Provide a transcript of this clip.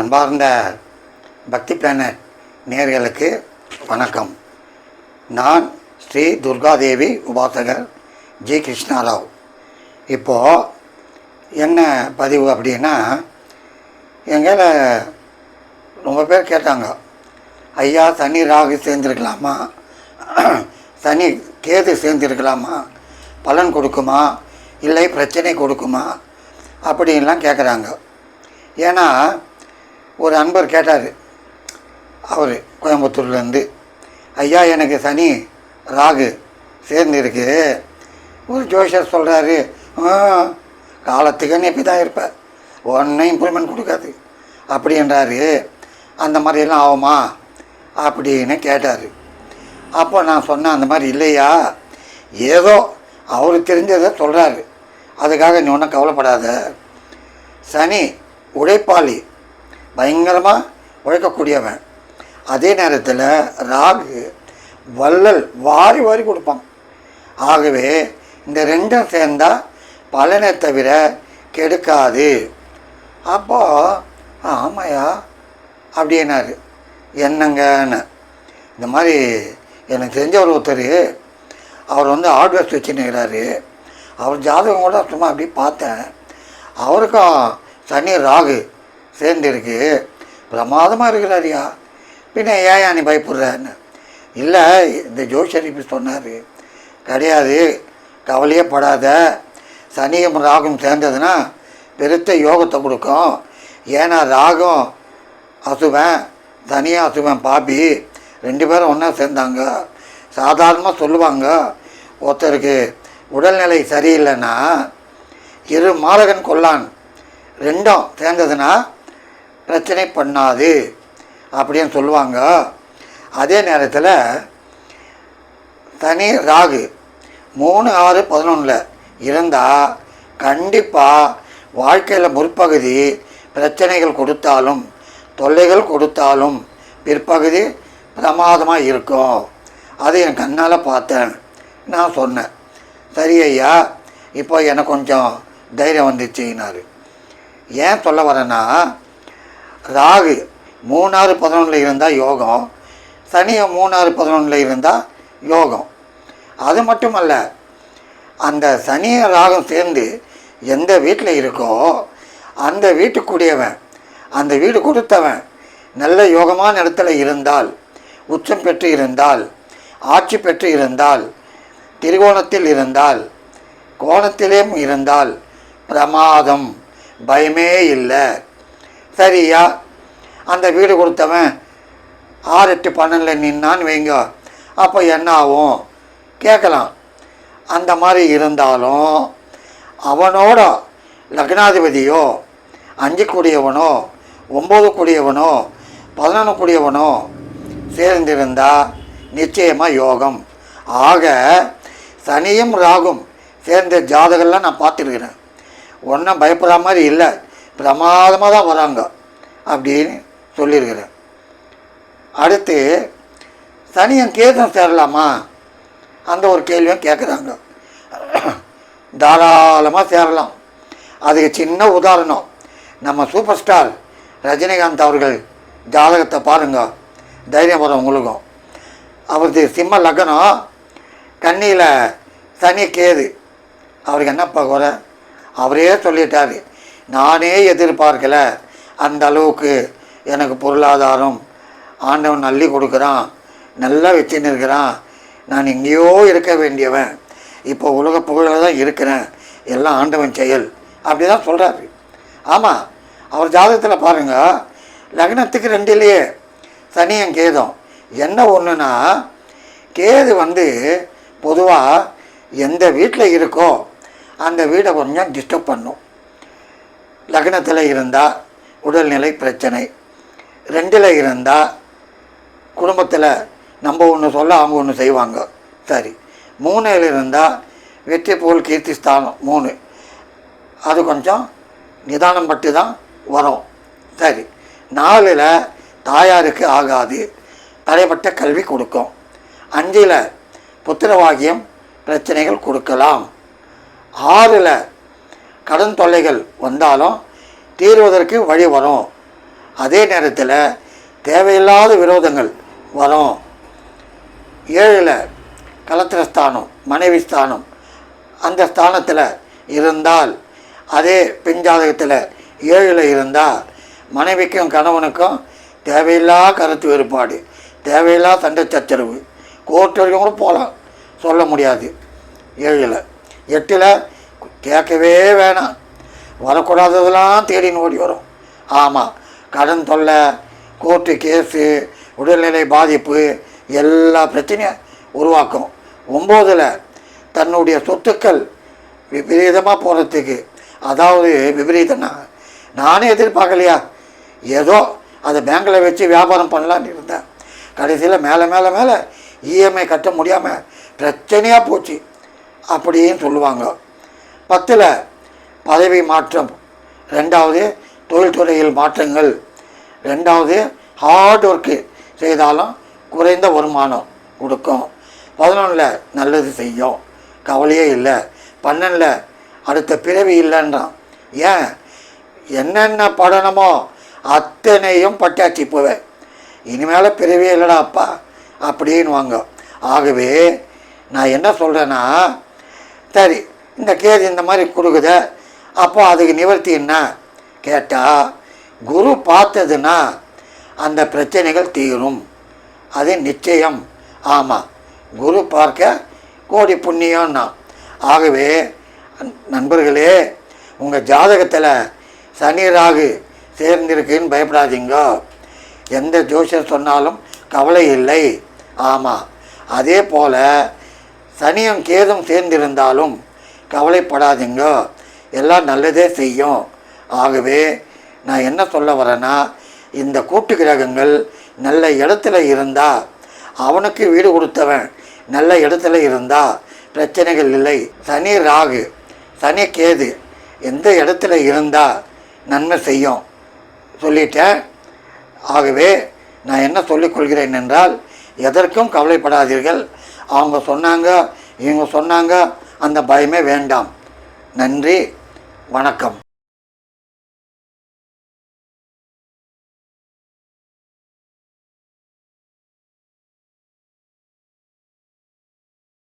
அன்பார்ந்த பக்தி பிளானட் நேர்களுக்கு வணக்கம். நான் ஸ்ரீ துர்காதேவி உபாசகர் ஜி கிருஷ்ணாராவ். இப்போது என்ன பதிவு அப்படின்னா எங்களை ரொம்ப பேர் கேட்டாங்க. ஐயா சனி ராகு சேர்ந்துருக்கலாமா? சனி கேது சேர்ந்துருக்கலாமா? பலன் கொடுக்குமா? இல்லை பிரச்சனை கொடுக்குமா? அப்படின்லாம் கேட்குறாங்க ஏன்னா ஒரு அன்பர் கேட்டார். அவர் கோயம்புத்தூர்லேருந்து ஐயா எனக்கு சனி ராகு சேர்ந்து இருக்கு ஒரு ஜோஷர் சொல்கிறாரு காலத்துக்கு நீ தான் இருப்ப. ஒன்றும் இம்ப்ரூவ்மெண்ட் கொடுக்காது. அப்படின்றாரு அந்த மாதிரியெல்லாம் ஆகுமா? அப்படின்னு கேட்டார். அப்போ நான் சொன்னேன் அந்த மாதிரி இல்லையா? ஏதோ அவருக்கு தெரிஞ்சதை சொல்கிறாரு அதுக்காக நீ ஒன்றும் கவலைப்படாத. சனி உழைப்பாளி பயங்கரமாக உழைக்கக்கூடியவன். அதே நேரத்தில் ராகு வள்ளல் வாரி வாரி கொடுப்பான். ஆகவே இந்த ரெண்டும் சேர்ந்தால் பலனை தவிர கெடுக்காது. அப்போ ஆமாயா அப்படின்னாரு என்னங்கன்னு. இந்த மாதிரி எனக்கு தெரிஞ்ச ஒரு ஒருத்தர் அவர் வந்து ஹார்ட்வேர்ஸ் வச்சுன்னுக்கிறாரு. அவர் ஜாதகம் கூட சும்மா அப்படி பார்த்தேன். அவருக்கும் சனி ராகு. சேர்ந்துருக்கு. பிரமாதமாக இருக்கிறாரியா? பின்ன ஏன் நீ பயப்படுறான்னு இல்லை இந்த ஜோஷர் இப்படி சொன்னார். கிடையாது கவலையே படாத. சனியும் ராகும் சேர்ந்ததுன்னா பெருத்த யோகத்தை கொடுக்கும். ஏன்னா ராகம் அசுவன் சனியும் அசுவன் பாபி ரெண்டு பேரும் ஒன்றா சேர்ந்தாங்க. சாதாரணமாக சொல்லுவாங்க. ஒருத்தருக்கு உடல்நிலை சரியில்லைன்னா இரு மாரகன் கொல்லான் ரெண்டும் சேர்ந்ததுன்னா பிரச்சனை பண்ணாது அப்படின்னு சொல்லுவாங்க. அதே நேரத்தில் தனி ராகு மூணு ஆறு பதினொன்றில் இருந்தால் கண்டிப்பாக வாழ்க்கையில் முற்பகுதி பிரச்சனைகள் கொடுத்தாலும் தொல்லைகள் கொடுத்தாலும் பிற்பகுதி பிரமாதமாக இருக்கும். அது என் கண்ணால் பார்த்தேன். நான் சொன்னேன். சரி ஐயா இப்போ எனக்கு கொஞ்சம் தைரியம் வந்துச்சுன்னாரு ஏன் சொல்ல வரேன்னா ராகு மூணாறு பதினொன்றில் இருந்தால் யோகம் சனியை மூணாறு பதினொன்றில் இருந்தால் யோகம். அது மட்டுமல்ல அந்த சனிய ராகம் சேர்ந்து எந்த வீட்டில் இருக்கோ அந்த வீட்டுக்குடியவன் அந்த வீடு கொடுத்தவன் நல்ல யோகமான இடத்துல இருந்தால் உச்சம் பெற்று இருந்தால் ஆட்சி பெற்று இருந்தால் திரிகோணத்தில் இருந்தால் கோணத்திலேயும் இருந்தால் பிரமாதம் பயமே இல்லை. சரியா? அந்த வீடு கொடுத்தவன் ஆறு எட்டு பன்னெண்டில் நின்னான்னு வைங்க. அப்போ என்ன ஆகும்? கேட்கலாம். அந்த மாதிரி இருந்தாலும் அவனோட லக்னாதிபதியோ அஞ்சு கூடியவனோ ஒம்பது கூடியவனோ பதினொன்று கூடியவனோ சேர்ந்திருந்தால் நிச்சயமாக யோகம். ஆக சனியும் ராகும் சேர்ந்த ஜாதகம்லாம் நான் பார்த்துருக்குறேன். ஒன்றும் பயப்படுற மாதிரி இல்லை. பிரமாதமாக தான் வராங்க அப்படின்னு சொல்லியிருக்கிறேன் அடுத்து சனியன் கேதம் சேரலாமா? அந்த ஒரு கேள்வியும் கேட்குறாங்க. தாராளமாக சேரலாம். அதுக்கு சின்ன உதாரணம் நம்ம சூப்பர் ஸ்டார் ரஜினிகாந்த் அவர்கள் ஜாதகத்தை பாருங்க. தைரியம் வரும் உங்களுக்கும். அவரது சிம்ம லக்னம் கண்ணியில் சனி கேது. அவருக்கு என்னப்பா குறை? அவரே சொல்லிட்டாரு. நானே எதிர்பார்க்கல. அந்த அளவுக்கு எனக்கு பொருளாதாரம். ஆண்டவன் அள்ளி கொடுக்குறான். நல்லா வச்சுன்னு இருக்கிறான் நான் எங்கேயோ இருக்க வேண்டியவன். இப்போ உலக புகழில் தான் இருக்கிறேன். எல்லாம் ஆண்டவன் செயல். அப்படி தான் சொல்கிறாரு ஆமாம் அவர் ஜாதகத்தில் பாருங்கள் லக்னத்துக்கு ரெண்டுலேயே சனியும் கேதம். என்ன ஒன்றுனா கேது வந்து பொதுவாக எந்த வீட்டில் இருக்கோ அந்த வீடை கொஞ்சம் டிஸ்டர்ப் பண்ணும். லக்னத்தில் இருந்தால் உடல்நிலை பிரச்சனை. ரெண்டில் இருந்தால் குடும்பத்தில் நம்ம ஒன்று சொல்ல அவங்க ஒன்று செய்வாங்க. சரி. மூணில் இருந்தால் வெற்றி போல் கீர்த்தி ஸ்தானம் மூணு. அது கொஞ்சம் நிதானம் பட்டு தான் வரும். சரி. நாலில் தாயாருக்கு ஆகாது. தடைப்பட்ட கல்வி கொடுக்கும். அஞ்சில் புத்திரவாகியம் பிரச்சனைகள் கொடுக்கலாம். ஆறில் கடன் தொல்லைகள் வந்தாலும் தீர்வதற்கு வழி வரும். அதே நேரத்தில் தேவையில்லாத விரோதங்கள் வரும். ஏழில் கலத்திரஸ்தானம் மனைவி ஸ்தானம் அந்த ஸ்தானத்தில் இருந்தால் அதே பெண் ஜாதகத்தில் ஏழில் இருந்தால் மனைவிக்கும் கணவனுக்கும் தேவையில்லா கருத்து வேறுபாடு தேவையில்லா சண்டை சச்சரவு கோர்ட்டு வரைக்கும் கூட போகலாம் சொல்ல முடியாது. ஏழில். எட்டில் கேட்கவே வேணாம். வரக்கூடாததெல்லாம் தேடின்னு ஓடி வரும். ஆமாம் கடன் தொல்லை கோர்ட்டு கேஸு உடல்நிலை பாதிப்பு எல்லா பிரச்சனையும் உருவாக்கும். ஒம்போதில் தன்னுடைய சொத்துக்கள் விபரீதமாக போகிறதுக்கு அதாவது விபரீதம்னா நானே எதிர்பார்க்கலையா? ஏதோ அதை பேங்கில் வச்சு வியாபாரம் பண்ணலான்னு இருந்தேன். கடைசியில் மேலே மேலே மேலே இஎம்ஐ கட்ட முடியாமல் பிரச்சனையாக போச்சு. அப்படின்னு சொல்லுவாங்க. பத்தில் பதவி மாற்றம். ரெண்டாவது தொழில்துறையில் மாற்றங்கள். ரெண்டாவது ஹார்ட் ஒர்க்கு செய்தாலும் குறைந்த வருமானம் கொடுக்கும். பதினொன்றில் நல்லது செய்யும். கவலையே இல்லை. பன்னெண்டில் அடுத்த பிறவி இல்லைன்றான். ஏன்? என்னென்ன படணுமோ அத்தனையும் பட்டாச்சி போவேன் இனிமேல் பிறவியே இல்லைடா அப்பா அப்படின்னு வாங்க. ஆகவே நான் என்ன சொல்கிறேன்னா சரி இந்த கேது இந்த மாதிரி கொடுக்குது அப்போ அதுக்கு நிவர்த்தி என்ன? கேட்டால் குரு பார்த்ததுன்னா அந்த பிரச்சனைகள் தீரும். அது நிச்சயம். ஆமாம் குரு பார்க்க கோடி புண்ணியம்னா. ஆகவே நண்பர்களே உங்கள் ஜாதகத்தில் சனி ராகு சேர்ந்திருக்குன்னு பயப்படாதீங்க. எந்த ஜோசியர் சொன்னாலும் கவலை இல்லை. ஆமாம் அதே போல் சனியும் கேதும் சேர்ந்திருந்தாலும் கவலைப்படாதீங்க. எல்லாம் நல்லதே செய்யும். ஆகவே நான் என்ன சொல்ல வரேன்னா இந்த கூட்டு கிரகங்கள் நல்ல இடத்துல இருந்தால் அவனுக்கு வீடு கொடுத்தவன் நல்ல இடத்துல இருந்தால் பிரச்சனைகள் இல்லை. சனி ராகு சனி கேது எந்த இடத்துல இருந்தால் நன்மை செய்யும். சொல்லிட்டேன். ஆகவே நான் என்ன சொல்லிக் கொள்கிறேன் என்றால் எதற்கும் கவலைப்படாதீர்கள். அவங்க சொன்னாங்க இவங்க சொன்னாங்க அந்த பயமே வேண்டாம். நன்றி வணக்கம்.